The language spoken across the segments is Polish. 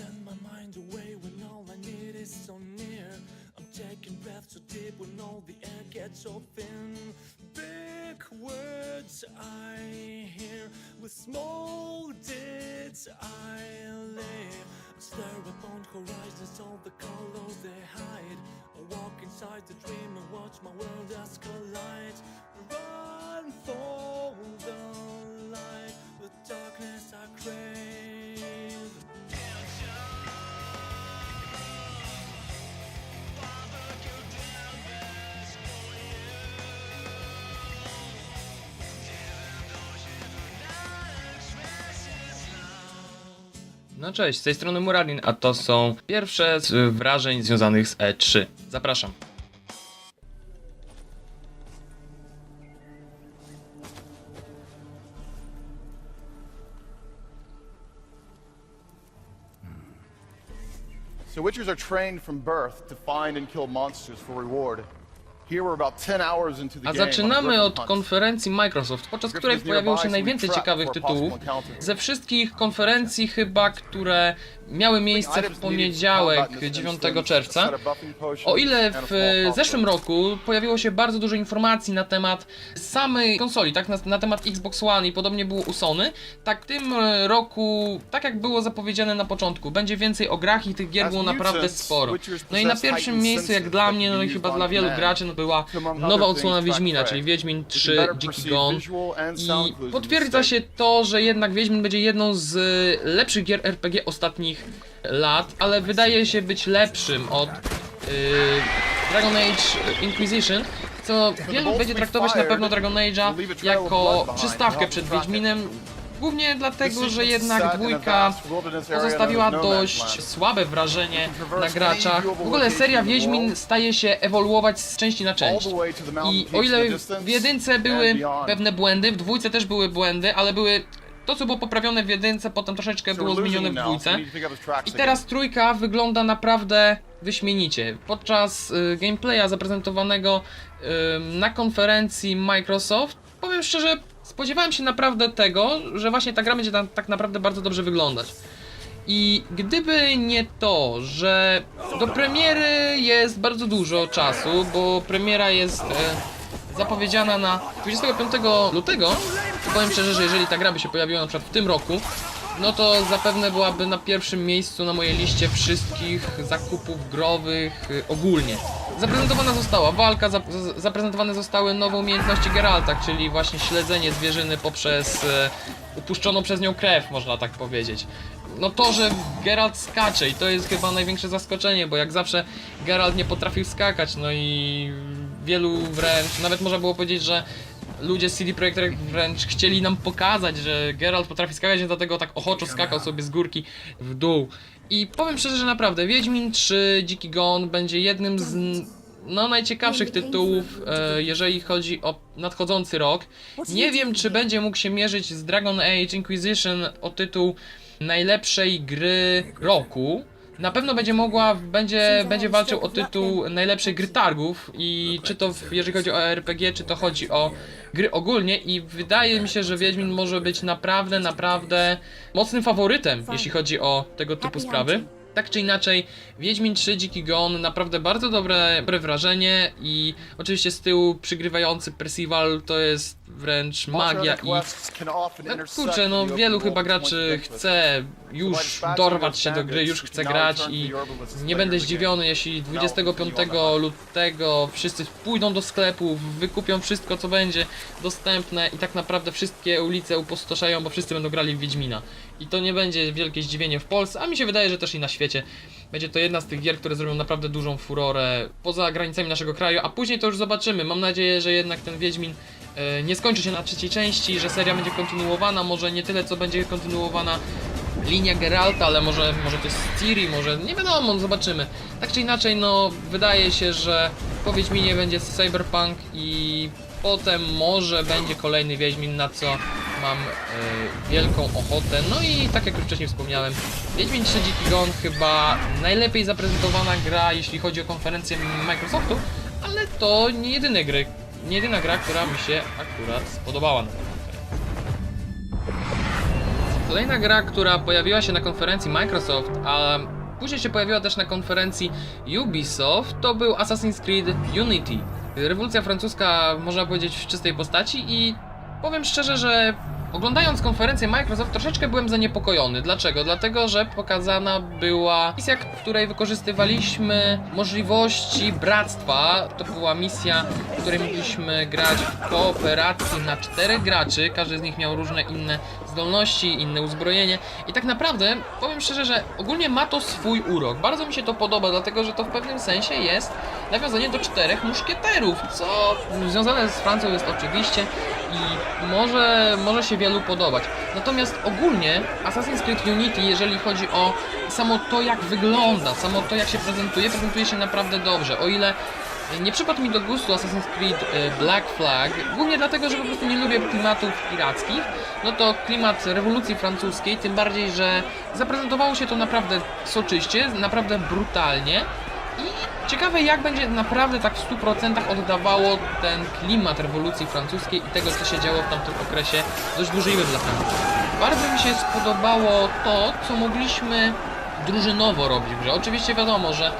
send my mind away when all I need is so near. I'm taking breaths so deep when all the air gets so thin. Big words I hear with small deeds I live. Stare upon horizons, all the colors they hide. I walk inside the dream and watch my world as collide. Run for the light, the darkness I crave. No cześć, z tej strony Muradin, a to są pierwsze z wrażeń związanych z E3. Zapraszam. So Witchers are trained from birth to find and kill monsters for reward. A zaczynamy od konferencji Microsoft, podczas której pojawiło się najwięcej ciekawych tytułów. Ze wszystkich konferencji chyba, które miały miejsce w poniedziałek 9 czerwca. O ile w e, zeszłym roku pojawiło się bardzo dużo informacji na temat samej konsoli, tak na, na temat Xbox One i podobnie było u Sony, tak w tym e, roku, tak jak było zapowiedziane na początku, będzie więcej o grach i tych gier było naprawdę sporo. No i na pierwszym miejscu, jak dla mnie, no i chyba dla wielu graczy, no była nowa odsłona Wiedźmina, czyli Wiedźmin 3 Dziki Gon. I potwierdza się to, że jednak Wiedźmin będzie jedną z lepszych gier RPG ostatnich lat, ale wydaje się być lepszym od y, Dragon Age Inquisition, co wielu będzie traktować na pewno Dragon Age'a jako przystawkę przed Wiedźminem, głównie dlatego, że jednak dwójka pozostawiła dość słabe wrażenie na graczach. W ogóle seria Wiedźmin staje się ewoluować z części na część. I o ile w jedynce były pewne błędy, w dwójce też były błędy, ale były to, co było poprawione w jedynce, potem troszeczkę było zmienione w dwójce. I teraz trójka wygląda naprawdę wyśmienicie. Podczas y, gameplaya zaprezentowanego y, na konferencji Microsoft, powiem szczerze, spodziewałem się naprawdę tego, że właśnie ta gra będzie tam tak naprawdę bardzo dobrze wyglądać. I gdyby nie to, że do premiery jest bardzo dużo czasu, bo premiera jest e, zapowiedziana na 25 lutego, powiem szczerze, że jeżeli ta gra by się pojawiła na przykład w tym roku, no to zapewne byłaby na pierwszym miejscu na mojej liście wszystkich zakupów growych y, ogólnie. Zaprezentowana została walka, zap zaprezentowane zostały nowe umiejętności Geralta, czyli właśnie śledzenie zwierzyny poprzez e, upuszczoną przez nią krew, można tak powiedzieć. No to, że Geralt skacze i to jest chyba największe zaskoczenie, bo jak zawsze Geralt nie potrafił skakać, no i wielu wręcz, nawet można było powiedzieć, że ludzie z CD Projekt wręcz chcieli nam pokazać, że Geralt potrafi skakać, dlatego tak ochoczo skakał sobie z górki w dół. I powiem szczerze, że naprawdę Wiedźmin 3 Dziki Gon będzie jednym z no, najciekawszych tytułów, e, jeżeli chodzi o nadchodzący rok. Nie wiem, czy będzie mógł się mierzyć z Dragon Age Inquisition o tytuł najlepszej gry roku. Na pewno będzie mogła, będzie, będzie walczył o tytuł najlepszej gry targów i czy to w, jeżeli chodzi o RPG, czy to chodzi o gry ogólnie i wydaje mi się, że Wiedźmin może być naprawdę, naprawdę mocnym faworytem, jeśli chodzi o tego typu sprawy. Tak czy inaczej, Wiedźmin 3 Dziki Gon naprawdę bardzo dobre, dobre wrażenie i oczywiście z tyłu przygrywający Percival to jest wręcz magia i no, kurczę, no wielu chyba graczy chce już dorwać się do gry, już chce grać i nie będę zdziwiony, jeśli 25 lutego wszyscy pójdą do sklepów, wykupią wszystko co będzie dostępne i tak naprawdę wszystkie ulice upustoszają, bo wszyscy będą grali w Wiedźmina. I to nie będzie wielkie zdziwienie w Polsce, a mi się wydaje, że też i na świecie. Będzie to jedna z tych gier, które zrobią naprawdę dużą furorę poza granicami naszego kraju, a później to już zobaczymy. Mam nadzieję, że jednak ten Wiedźmin e, nie skończy się na trzeciej części, że seria będzie kontynuowana, może nie tyle co będzie kontynuowana linia Geralta, ale może, może to jest Ciri, może nie wiadomo, zobaczymy. Tak czy inaczej, no wydaje się, że po Wiedźminie będzie Cyberpunk i potem może będzie kolejny Wiedźmin, na co mam e, wielką ochotę. No i tak jak już wcześniej wspomniałem, Wiedźmin 3 Dziki Gon chyba najlepiej zaprezentowana gra, jeśli chodzi o konferencję Microsoftu, ale to nie jedyne gry, nie jedyna gra, która mi się akurat spodobała na konferencji. Kolejna gra, która pojawiła się na konferencji Microsoft, a później się pojawiła też na konferencji Ubisoft, to był Assassin's Creed Unity. Rewolucja francuska, można powiedzieć, w czystej postaci i powiem szczerze, że oglądając konferencję Microsoft troszeczkę byłem zaniepokojony. Dlaczego? Dlatego, że pokazana była misja, w której wykorzystywaliśmy możliwości bractwa. To była misja, w której mogliśmy grać w kooperacji na czterech graczy. Każdy z nich miał różne inne zdolności, inne uzbrojenie. I tak naprawdę powiem szczerze, że ogólnie ma to swój urok. Bardzo mi się to podoba, dlatego że to w pewnym sensie jest nawiązanie do czterech muszkieterów, co związane z Francją jest oczywiście i może, może się wielu podobać. Natomiast ogólnie Assassin's Creed Unity, jeżeli chodzi o samo to, jak wygląda, samo to, jak się prezentuje, prezentuje się naprawdę dobrze. O ile nie przypadł mi do gustu Assassin's Creed e, Black Flag, głównie dlatego, że po prostu nie lubię klimatów pirackich, no to klimat rewolucji francuskiej, tym bardziej, że zaprezentowało się to naprawdę soczyście, naprawdę brutalnie i ciekawe jak będzie naprawdę tak w 100% oddawało ten klimat rewolucji francuskiej i tego, co się działo w tamtym okresie dość burzliwym dla Francji. Bardzo mi się spodobało to, co mogliśmy drużynowo robić w grze. Oczywiście wiadomo, że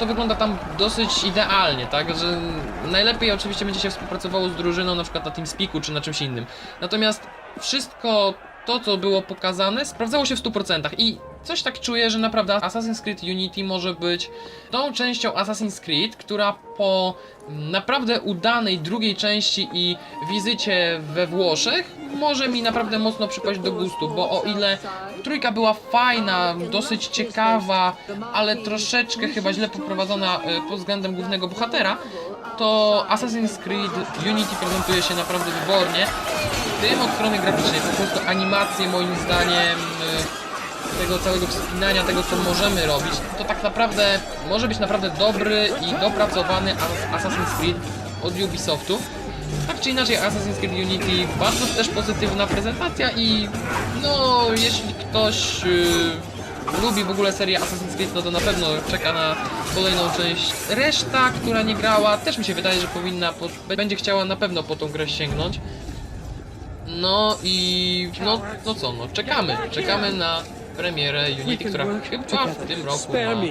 to wygląda tam dosyć idealnie, tak? Że najlepiej oczywiście będzie się współpracowało z drużyną, na przykład na TeamSpeaku czy na czymś innym. Natomiast wszystko to, co było pokazane, sprawdzało się w 100%. I coś tak czuję, że naprawdę Assassin's Creed Unity może być tą częścią Assassin's Creed, która po naprawdę udanej drugiej części i wizycie we Włoszech może mi naprawdę mocno przypaść do gustu, bo o ile trójka była fajna, dosyć ciekawa, ale troszeczkę chyba źle poprowadzona e, pod względem głównego bohatera, to Assassin's Creed Unity prezentuje się naprawdę wybornie. W tym od strony graficznej, po prostu animacje moim zdaniem e, tego całego wspinania, tego co możemy robić, to tak naprawdę może być naprawdę dobry i dopracowany As- Assassin's Creed od Ubisoftu. Tak czy inaczej Assassin's Creed Unity bardzo też pozytywna prezentacja i no jeśli ktoś y, lubi w ogóle serię Assassin's Creed, no to na pewno czeka na kolejną część. Reszta, która nie grała, też mi się wydaje, że powinna, po, będzie chciała na pewno po tą grę sięgnąć. No i no, no co, no czekamy, czekamy na premierę We Unity, can która work chyba w together. tym roku Spare ma me,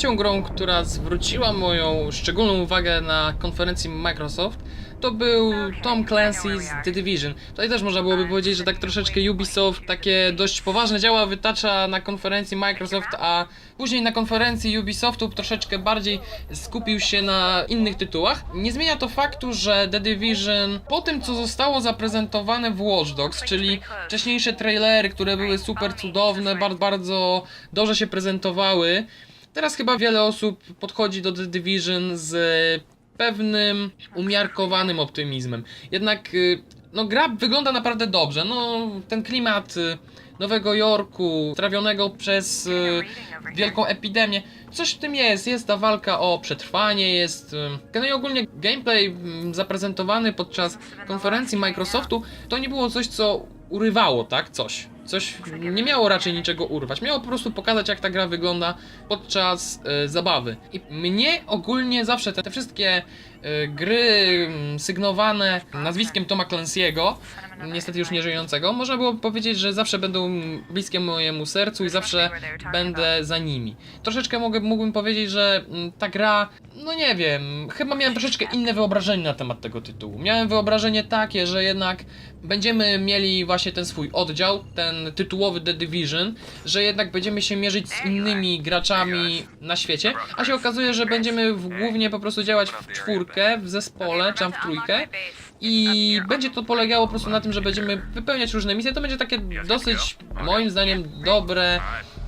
Trzecią grą, która zwróciła moją szczególną uwagę na konferencji Microsoft, to był Tom Clancy's The Division. Tutaj też można byłoby powiedzieć, że tak troszeczkę Ubisoft takie dość poważne działa wytacza na konferencji Microsoft, a później na konferencji Ubisoftu troszeczkę bardziej skupił się na innych tytułach. Nie zmienia to faktu, że The Division po tym, co zostało zaprezentowane w Watch Dogs, czyli wcześniejsze trailery, które były super cudowne, bardzo, bardzo dobrze się prezentowały, Teraz chyba wiele osób podchodzi do The Division z pewnym umiarkowanym optymizmem. Jednak y, no gra wygląda naprawdę dobrze. No ten klimat y, Nowego Jorku, trawionego przez y, wielką epidemię. Coś w tym jest, jest ta walka o przetrwanie, jest... y, No i ogólnie gameplay mm, zaprezentowany podczas konferencji Microsoftu, to nie było coś, co urywało, tak? Coś. Coś nie miało raczej niczego urwać. Miało po prostu pokazać, jak ta gra wygląda podczas e, zabawy. I mnie ogólnie zawsze te, te wszystkie e, gry mm, sygnowane nazwiskiem Toma Clancy'ego, niestety już nie żyjącego, można było powiedzieć, że zawsze będą bliskie mojemu sercu i zawsze będę za nimi. Troszeczkę mogę, mógłbym powiedzieć, że mm, ta gra, no nie wiem, chyba miałem troszeczkę inne wyobrażenie na temat tego tytułu. Miałem wyobrażenie takie, że jednak będziemy mieli właśnie ten swój oddział, ten tytułowy The Division, że jednak będziemy się mierzyć z innymi graczami na świecie, a się okazuje, że będziemy w, głównie po prostu działać w czwórkę, w zespole, czy tam w trójkę i będzie to polegało po prostu na tym, że będziemy wypełniać różne misje. To będzie takie dosyć, moim zdaniem, dobre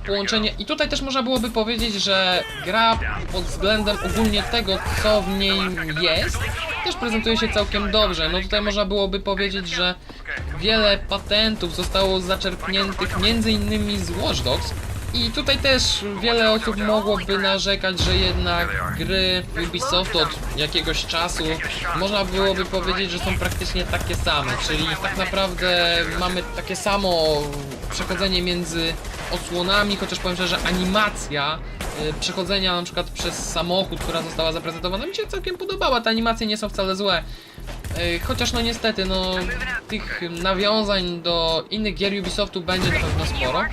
połączenie. I tutaj też można byłoby powiedzieć, że gra pod względem ogólnie tego, co w niej jest, też prezentuje się całkiem dobrze. No tutaj można byłoby powiedzieć, że wiele patentów zostało zaczerpniętych między innymi z Watch Dogs. I tutaj też wiele osób mogłoby narzekać, że jednak gry Ubisoftu od jakiegoś czasu można byłoby powiedzieć, że są praktycznie takie same, czyli tak naprawdę mamy takie samo przechodzenie między odsłonami, chociaż powiem szczerze, animacja y, przechodzenia na przykład przez samochód, która została zaprezentowana, mi się całkiem podobała, te animacje nie są wcale złe. Y, Chociaż no niestety, no tych nawiązań do innych gier Ubisoftu będzie na pewno sporo,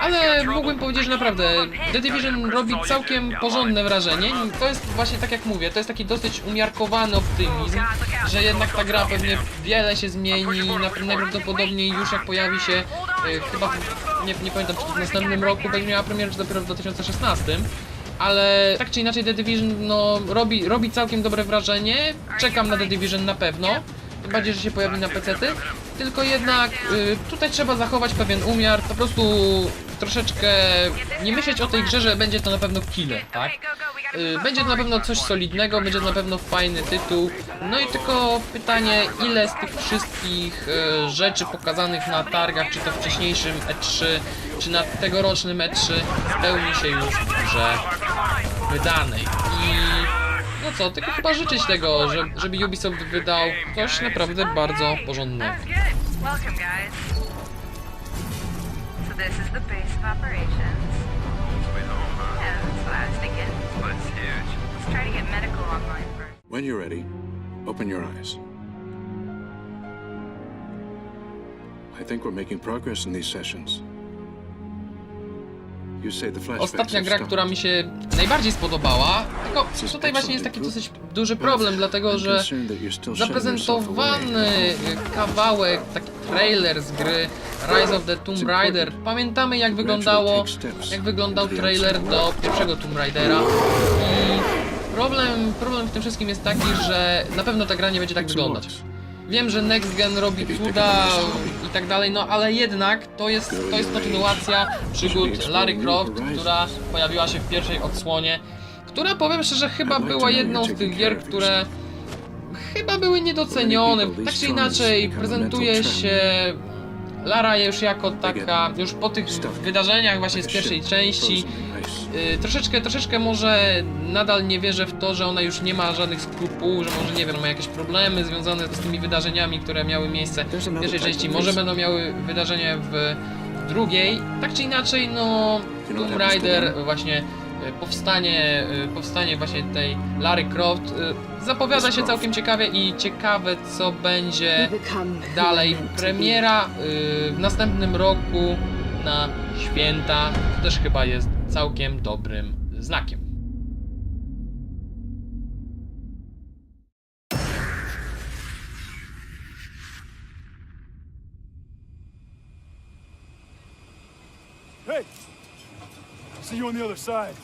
ale mógłbym powiedzieć, że naprawdę The Division robi całkiem porządne wrażenie. To jest właśnie tak jak mówię, to jest taki dosyć umiarkowany optymizm, że jednak ta gra pewnie wiele się zmieni, na- najprawdopodobniej już jak pojawi się y, chyba, nie, nie pamiętam czy w następnym roku będzie miała premierę, czy dopiero w 2016 ale tak czy inaczej The Division no, robi, robi całkiem dobre wrażenie. Czekam na The Division na pewno. Tym bardziej, że się pojawi na PC-ty. Tylko jednak y, tutaj trzeba zachować pewien umiar, po prostu troszeczkę nie myśleć o tej grze, że będzie to na pewno killer, tak? Y, Będzie to na pewno coś solidnego, będzie to na pewno fajny tytuł. No i tylko pytanie, ile z tych wszystkich y, rzeczy pokazanych na targach, czy to wcześniejszym E3, czy na tegorocznym E3 spełni się już w grze wydanej. I no co, tylko chyba życzyć tego, że, żeby Ubisoft wydał coś naprawdę bardzo porządnego. So this is the base of operations. Yeah, that's what I was thinking. Oh, that's huge. Let's try to get medical online first. When you're ready, open your eyes. I think we're making progress in these sessions. Ostatnia gra, która mi się najbardziej spodobała, tylko tutaj właśnie jest taki dosyć duży problem, dlatego że zaprezentowany kawałek, taki trailer z gry Rise of the Tomb Raider. Pamiętamy jak wyglądało, jak wyglądał trailer do pierwszego Tomb Raidera. I problem, problem w tym wszystkim jest taki, że na pewno ta gra nie będzie tak wyglądać. Wiem, że Next Gen robi cuda tak dalej, no ale jednak to jest, to jest kontynuacja przygód Larry Croft, która pojawiła się w pierwszej odsłonie, która powiem szczerze chyba była jedną z tych gier, które chyba były niedocenione. Tak czy inaczej prezentuje się Lara już jako taka, już po tych wydarzeniach właśnie z pierwszej części, y, troszeczkę, troszeczkę może nadal nie wierzę w to, że ona już nie ma żadnych skrupułów, że może nie wiem, ma jakieś problemy związane z tymi wydarzeniami, które miały miejsce w pierwszej części. Może będą miały wydarzenia w drugiej. Tak czy inaczej, no Tomb Raider właśnie y, powstanie, y, powstanie właśnie tej Larry Croft y, zapowiada się całkiem ciekawie i ciekawe co będzie dalej. Premiera y, w następnym roku na święta to też chyba jest całkiem dobrym znakiem. Hey! See you on the other side.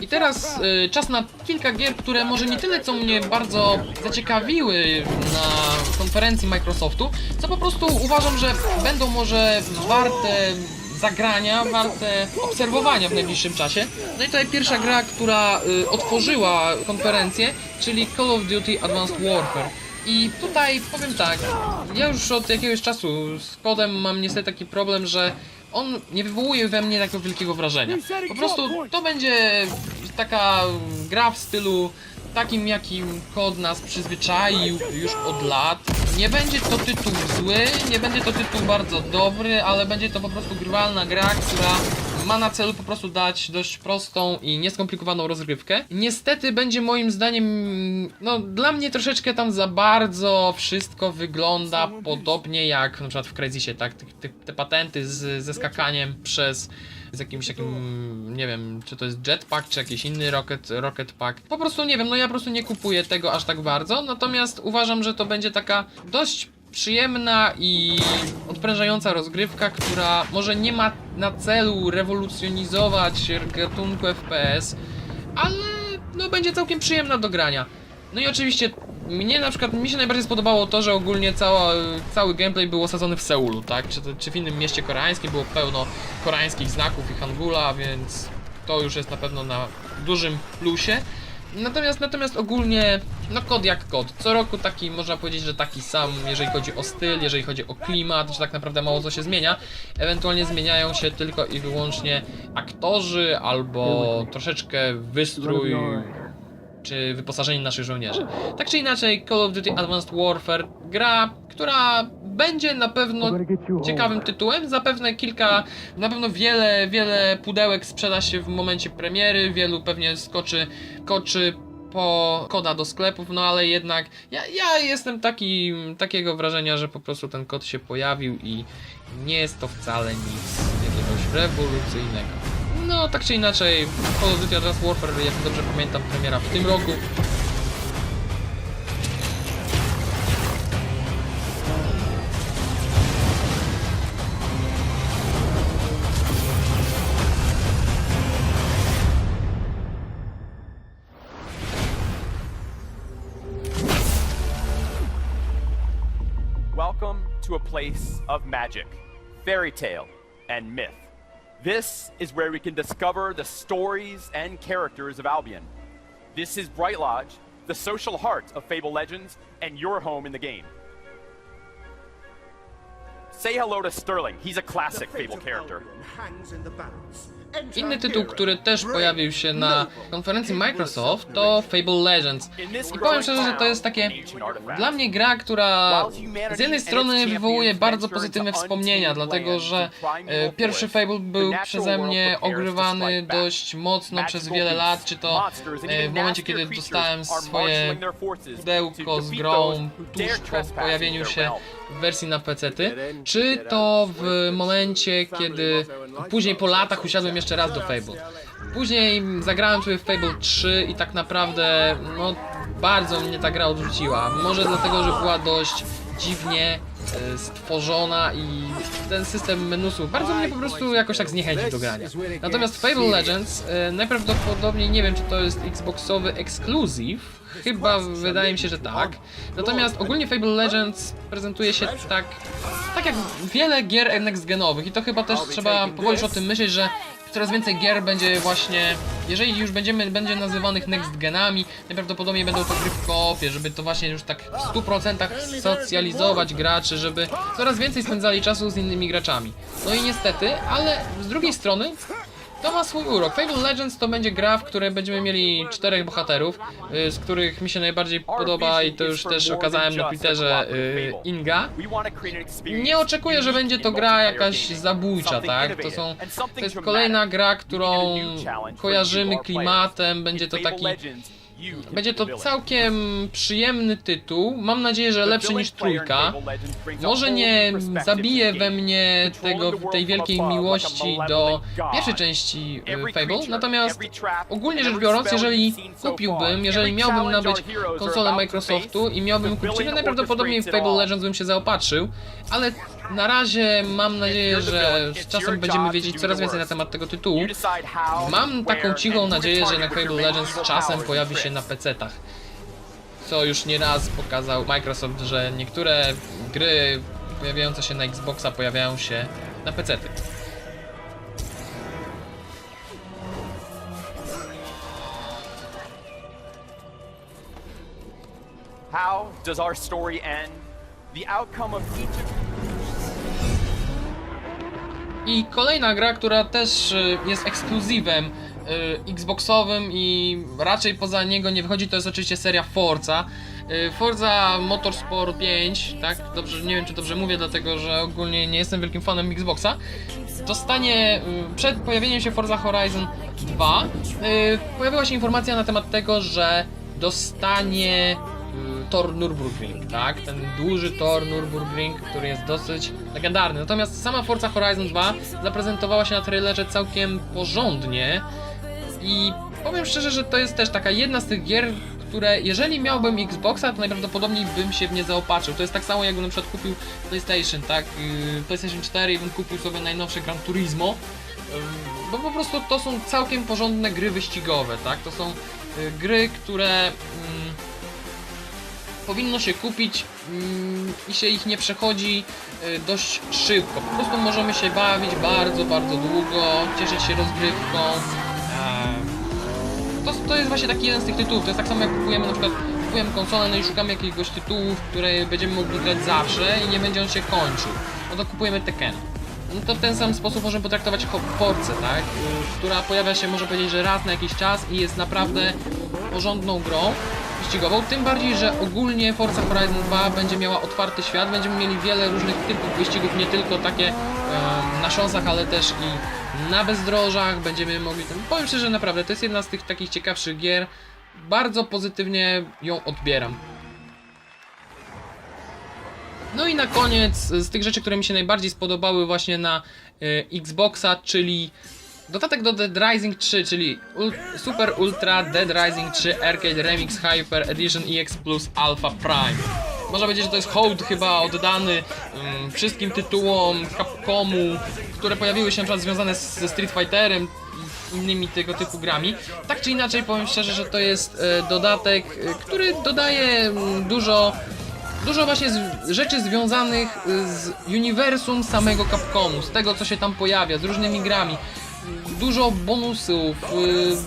I teraz y, czas na kilka gier, które może nie tyle co mnie bardzo zaciekawiły na konferencji Microsoftu, co po prostu uważam, że będą może warte zagrania, warte obserwowania w najbliższym czasie. No i tutaj pierwsza gra, która y, otworzyła konferencję, czyli Call of Duty Advanced Warfare. I tutaj powiem tak, ja już od jakiegoś czasu z kodem mam niestety taki problem, że on nie wywołuje we mnie takiego wielkiego wrażenia. Po prostu to będzie taka gra w stylu takim, jakim kod nas przyzwyczaił już od lat. Nie będzie to tytuł zły, nie będzie to tytuł bardzo dobry, ale będzie to po prostu grywalna gra, która ma na celu po prostu dać dość prostą i nieskomplikowaną rozgrywkę. Niestety będzie moim zdaniem, no dla mnie troszeczkę tam za bardzo wszystko wygląda podobnie jak na przykład w Crazysie, tak? Te, te, te patenty z, ze skakaniem przez z jakimś takim, nie wiem, czy to jest jetpack, czy jakiś inny rocket, rocket pack. Po prostu nie wiem, no ja po prostu nie kupuję tego aż tak bardzo, natomiast uważam, że to będzie taka dość przyjemna i odprężająca rozgrywka, która może nie ma na celu rewolucjonizować gatunku FPS, ale no będzie całkiem przyjemna do grania. No i oczywiście mnie na przykład, mi się najbardziej spodobało to, że ogólnie cała, cały gameplay był osadzony w Seulu, tak? Czy, czy w innym mieście koreańskim było pełno koreańskich znaków i hangula, więc to już jest na pewno na dużym plusie. Natomiast, natomiast ogólnie, no kod jak kod. Co roku taki, można powiedzieć, że taki sam, jeżeli chodzi o styl, jeżeli chodzi o klimat, że tak naprawdę mało co się zmienia. Ewentualnie zmieniają się tylko i wyłącznie aktorzy albo troszeczkę wystrój czy wyposażenie naszych żołnierzy. Tak czy inaczej, Call of Duty Advanced Warfare, gra, która będzie na pewno ciekawym tytułem. Zapewne kilka, na pewno wiele, wiele pudełek sprzeda się w momencie premiery, wielu pewnie skoczy, koczy po koda do sklepów, no ale jednak ja, ja jestem taki, takiego wrażenia, że po prostu ten kod się pojawił i nie jest to wcale nic jakiegoś rewolucyjnego. No, tak czy inaczej, Call of Duty Advanced Warfare, jak dobrze pamiętam, premiera w tym roku. Welcome to a place of magic, fairy tale, and myth. This is where we can discover the stories and characters of Albion. This is Bright Lodge, the social heart of Fable Legends, and your home in the game. Say hello to Sterling. He's a classic Fable character. Inny tytuł, który też pojawił się na konferencji Microsoft to Fable Legends. I powiem szczerze, że to jest takie dla mnie gra, która z jednej strony wywołuje bardzo pozytywne wspomnienia, dlatego że e, pierwszy Fable był przeze mnie ogrywany dość mocno przez wiele lat, czy to e, w momencie, kiedy dostałem swoje pudełko z grą tuż po pojawieniu się w wersji na PC-ty, czy to w momencie, kiedy później po latach usiadłem jeszcze raz do Fable. Później zagrałem sobie w Fable 3 i tak naprawdę, no, bardzo mnie ta gra odrzuciła. Może dlatego, że była dość dziwnie e, stworzona i ten system menusów bardzo mnie po prostu jakoś tak zniechęcił do grania. Natomiast Fable Legends e, najprawdopodobniej nie wiem czy to jest Xboxowy ekskluzyw, chyba wydaje mi się, że tak. Natomiast ogólnie Fable Legends prezentuje się tak, tak jak wiele gier next genowych i to chyba też trzeba powoli już o tym myśleć, że coraz więcej gier będzie właśnie, jeżeli już będziemy, będzie nazywanych next genami, najprawdopodobniej będą to gry w koopie, żeby to właśnie już tak w 100% socjalizować graczy, żeby coraz więcej spędzali czasu z innymi graczami. No i niestety, ale z drugiej strony to ma swój urok. Fable Legends to będzie gra, w której będziemy mieli czterech bohaterów, y, z których mi się najbardziej podoba i to już też okazałem na Twitterze y, Inga. Nie oczekuję, że będzie to gra jakaś zabójcza, tak? To są, to jest kolejna gra, którą kojarzymy klimatem, będzie to taki będzie to całkiem przyjemny tytuł. Mam nadzieję, że lepszy niż trójka. Może nie zabije we mnie tego, tej wielkiej miłości do pierwszej części e, Fable, natomiast ogólnie rzecz biorąc, jeżeli kupiłbym, jeżeli miałbym nabyć konsolę Microsoftu i miałbym kupić, no najprawdopodobniej w Fable Legends bym się zaopatrzył, ale na razie mam nadzieję, że z czasem będziemy wiedzieć coraz więcej na temat tego tytułu. Mam taką cichą nadzieję, że jednak Fable Legends czasem pojawi się na PC-tach. Co już nieraz pokazał Microsoft, że niektóre gry pojawiające się na Xboxa pojawiają się na PC-ty. How does our story end? The outcome of each of I kolejna gra, która też y, jest ekskluzywem y, Xboxowym i raczej poza niego nie wychodzi, to jest oczywiście seria Forza. Y, Forza Motorsport 5, tak? Dobrze, nie wiem czy dobrze mówię, dlatego że ogólnie nie jestem wielkim fanem Xboxa. Dostanie przed pojawieniem się Forza Horizon 2 y, pojawiła się informacja na temat tego, że dostanie tor Nürburgring, tak? Ten duży tor Nürburgring, który jest dosyć legendarny. Natomiast sama Forza Horizon 2 zaprezentowała się na trailerze całkiem porządnie i powiem szczerze, że to jest też taka jedna z tych gier, które jeżeli miałbym Xboxa, to najprawdopodobniej bym się w nie zaopatrzył. To jest tak samo jakbym na przykład kupił PlayStation, tak? Yy, PlayStation 4 i bym kupił sobie najnowsze Gran Turismo. Yy, Bo po prostu to są całkiem porządne gry wyścigowe, tak? To są yy, gry, które mm, powinno się kupić mm, i się ich nie przechodzi y, dość szybko. Po prostu możemy się bawić bardzo, bardzo długo, cieszyć się rozgrywką. Eee, To, to jest właśnie taki jeden z tych tytułów. To jest tak samo jak kupujemy na przykład kupujemy konsolę, no i szukamy jakiegoś tytułu, które będziemy mogli grać zawsze i nie będzie on się kończył. No to kupujemy Tekken. No to w ten sam sposób możemy potraktować Forcę, tak? Y, Która pojawia się, można powiedzieć, że raz na jakiś czas i jest naprawdę porządną grą wyścigową, tym bardziej, że ogólnie Forza Horizon 2 będzie miała otwarty świat, będziemy mieli wiele różnych typów wyścigów, nie tylko takie em, na szosach, ale też i na bezdrożach, będziemy mogli, powiem szczerze, naprawdę, to jest jedna z tych takich ciekawszych gier, bardzo pozytywnie ją odbieram. No i na koniec z tych rzeczy, które mi się najbardziej spodobały właśnie na y, Xboxa, czyli dodatek do Dead Rising 3, czyli ul Super Ultra Dead Rising 3 Arcade Remix Hyper Edition EX Plus Alpha Prime. Można powiedzieć, że to jest hołd chyba oddany ym, wszystkim tytułom Capcomu, które pojawiły się na przykład związane z- ze Street Fighterem i innymi tego typu grami. Tak czy inaczej powiem szczerze, że to jest e, dodatek, e, który dodaje mm, dużo dużo właśnie z, rzeczy związanych y, z uniwersum samego Capcomu, z tego co się tam pojawia, z różnymi grami. Dużo bonusów,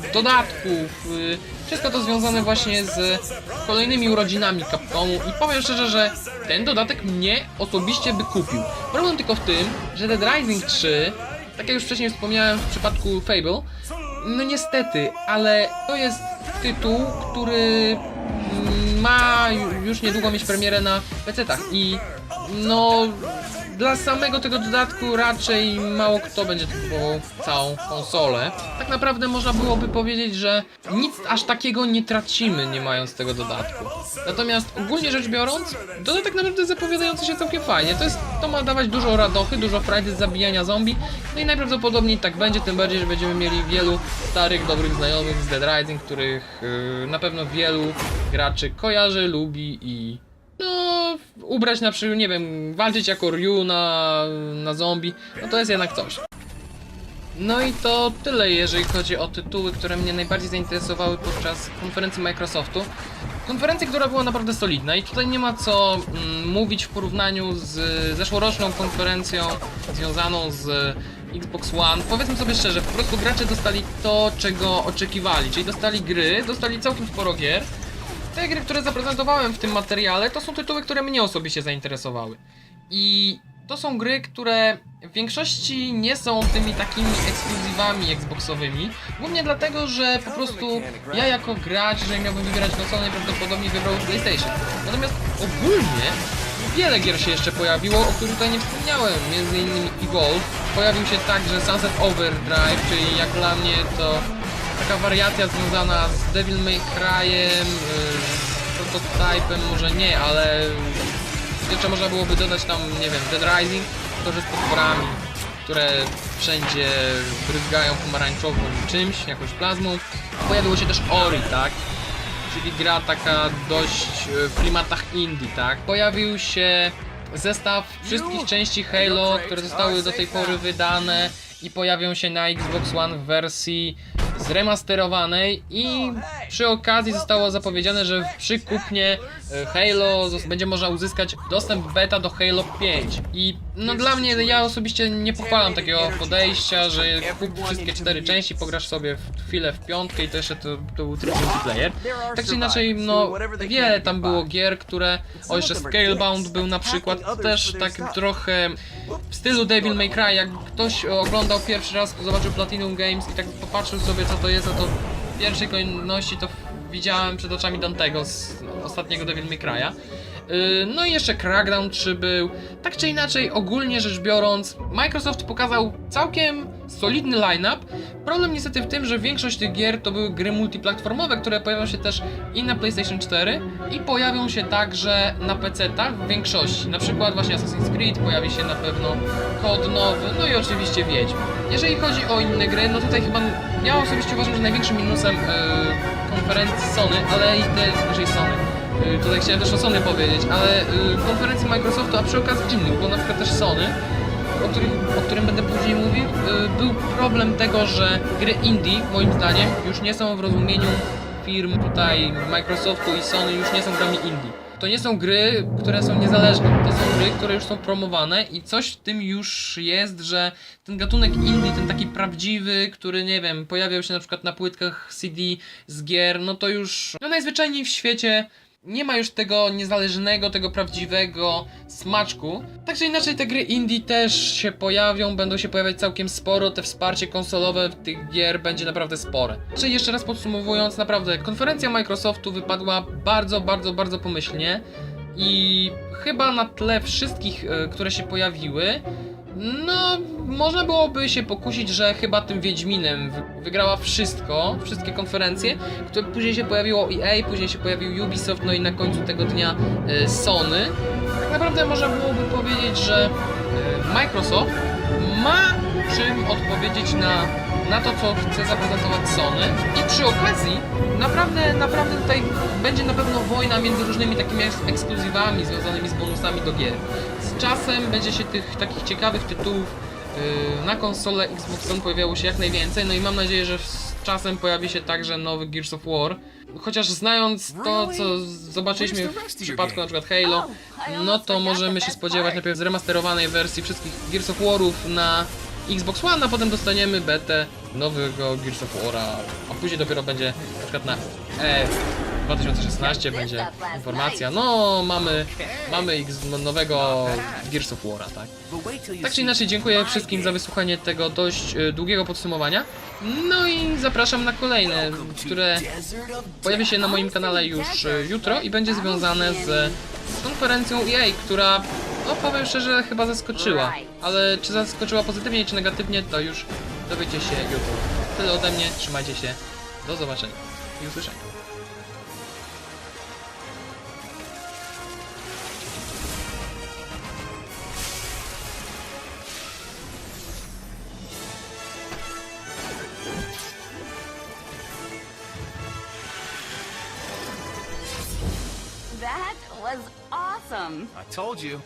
y, dodatków, y, wszystko to związane właśnie z kolejnymi urodzinami Capcomu i powiem szczerze, że ten dodatek mnie osobiście by kupił. Problem tylko w tym, że Dead Rising 3, tak jak już wcześniej wspomniałem w przypadku Fable, no niestety, ale to jest tytuł, który mm, ma ju- już niedługo mieć premierę na PC-tach i no dla samego tego dodatku raczej mało kto będzie kupował całą konsolę. Tak naprawdę można byłoby powiedzieć, że nic aż takiego nie tracimy nie mając tego dodatku. Natomiast ogólnie rzecz biorąc, dodatek naprawdę zapowiadający się całkiem fajnie. To jest, to ma dawać dużo radochy, dużo frajdy z zabijania zombie. No i najprawdopodobniej tak będzie, tym bardziej, że będziemy mieli wielu starych, dobrych znajomych z Dead Rising, których yy, na pewno wielu graczy kojarzy, lubi i no, ubrać na przykład, nie wiem, walczyć jako Ryu na, na zombie, no to jest jednak coś. No i to tyle, jeżeli chodzi o tytuły, które mnie najbardziej zainteresowały podczas konferencji Microsoftu. Konferencji, która była naprawdę solidna i tutaj nie ma co mm, mówić w porównaniu z zeszłoroczną konferencją związaną z Xbox One. Powiedzmy sobie szczerze, po prostu gracze dostali to, czego oczekiwali, czyli dostali gry, dostali całkiem sporo gier, te gry, które zaprezentowałem w tym materiale, to są tytuły, które mnie osobiście zainteresowały. I to są gry, które w większości nie są tymi takimi ekskluzywami Xboxowymi. Głównie dlatego, że po prostu ja jako gracz, jeżeli miałbym wybierać konsolę, najprawdopodobniej wybrał PlayStation. Natomiast ogólnie wiele gier się jeszcze pojawiło, o których tutaj nie wspomniałem. Między innymi Evolve. Pojawił się także Sunset Overdrive, czyli jak dla mnie to taka wariacja związana z Devil May Cry'em, yy, z prototypem, może nie, ale jeszcze można byłoby dodać tam, nie wiem, Dead Rising, to że z potworami, które wszędzie bryzgają pomarańczową czymś, jakąś plazmą. Pojawiło się też Ori, tak? Czyli gra taka dość e, w klimatach indie, tak? Pojawił się zestaw wszystkich części Halo, które zostały do tej pory wydane i pojawią się na Xbox One w wersji zremasterowanej i przy okazji zostało zapowiedziane, że przy kupnie e, Halo będzie można uzyskać dostęp beta do Halo 5 i No dla mnie, ja osobiście nie pochwalam takiego podejścia, że kup wszystkie cztery części, pograsz sobie w chwilę w piątkę i to jeszcze to, to był tryb multiplayer. Tak czy inaczej, no wiele tam było gier, które... O, jeszcze Scalebound był na przykład, też tak trochę w stylu Devil May Cry, jak ktoś oglądał pierwszy raz, zobaczył Platinum Games i tak popatrzył sobie co to jest, no to w pierwszej kolejności to widziałem przed oczami Dantego z ostatniego Devil May Cry'a. Yy, No i jeszcze Crackdown 3 był. Tak czy inaczej, ogólnie rzecz biorąc, Microsoft pokazał całkiem solidny line-up. Problem niestety w tym, że większość tych gier to były gry multiplatformowe, które pojawią się też i na PlayStation 4 i pojawią się także na PC-tach w większości. Na przykład właśnie Assassin's Creed, pojawi się na pewno kod nowy, no i oczywiście Wiedźmin. Jeżeli chodzi o inne gry, no tutaj chyba ja osobiście uważam, że największym minusem yy, konferencji Sony, ale i te bliżej Sony. Yy, Tutaj chciałem też o Sony powiedzieć, ale yy, konferencji Microsoftu, a przy okazji innych, bo na przykład też Sony, o którym, o którym będę później mówił, yy, był problem tego, że gry indie, moim zdaniem, już nie są w rozumieniu firm tutaj Microsoftu i Sony, już nie są grami indie. To nie są gry, które są niezależne, to są gry, które już są promowane i coś w tym już jest, że ten gatunek indie, ten taki prawdziwy, który nie wiem, pojawiał się na przykład na płytkach CD z gier, no to już no najzwyczajniej w świecie nie ma już tego niezależnego, tego prawdziwego smaczku. Także inaczej te gry indie też się pojawią, będą się pojawiać całkiem sporo, te wsparcie konsolowe tych gier będzie naprawdę spore. Czyli jeszcze raz podsumowując, naprawdę konferencja Microsoftu wypadła bardzo, bardzo, bardzo pomyślnie i chyba na tle wszystkich, e, które się pojawiły, no, można byłoby się pokusić, że chyba tym Wiedźminem wy- wygrała wszystko, wszystkie konferencje, które później się pojawiło EA, później się pojawił Ubisoft, no i na końcu tego dnia e, Sony. Tak naprawdę można byłoby powiedzieć, że e, Microsoft ma czym odpowiedzieć na, na to, co chce zaprezentować Sony. I przy okazji naprawdę, naprawdę tutaj będzie na pewno wojna między różnymi takimi eks- ekskluzywami związanymi z bonusami do gier. Z czasem będzie się tych takich ciekawych tytułów yy, na konsolę Xbox One pojawiało się jak najwięcej, no i mam nadzieję, że z czasem pojawi się także nowy Gears of War. Chociaż znając to, co zobaczyliśmy w przypadku na przykład Halo, no to możemy się spodziewać najpierw zremasterowanej wersji wszystkich Gears of Warów na Xbox One, a potem dostaniemy betę nowego Gears of War'a, a później dopiero będzie na przykład na E 2016 będzie informacja, no mamy, mamy X nowego Gears of War'a, tak? Tak czy inaczej, dziękuję wszystkim za wysłuchanie tego dość e, długiego podsumowania. No i zapraszam na kolejne, które pojawi się na moim kanale już e, jutro i będzie związane z konferencją EA, która, no powiem szczerze, chyba zaskoczyła. Ale czy zaskoczyła pozytywnie, czy negatywnie, to już dowiecie się jutro. Tyle ode mnie, trzymajcie się, do zobaczenia i usłyszenia. That was awesome. I told you.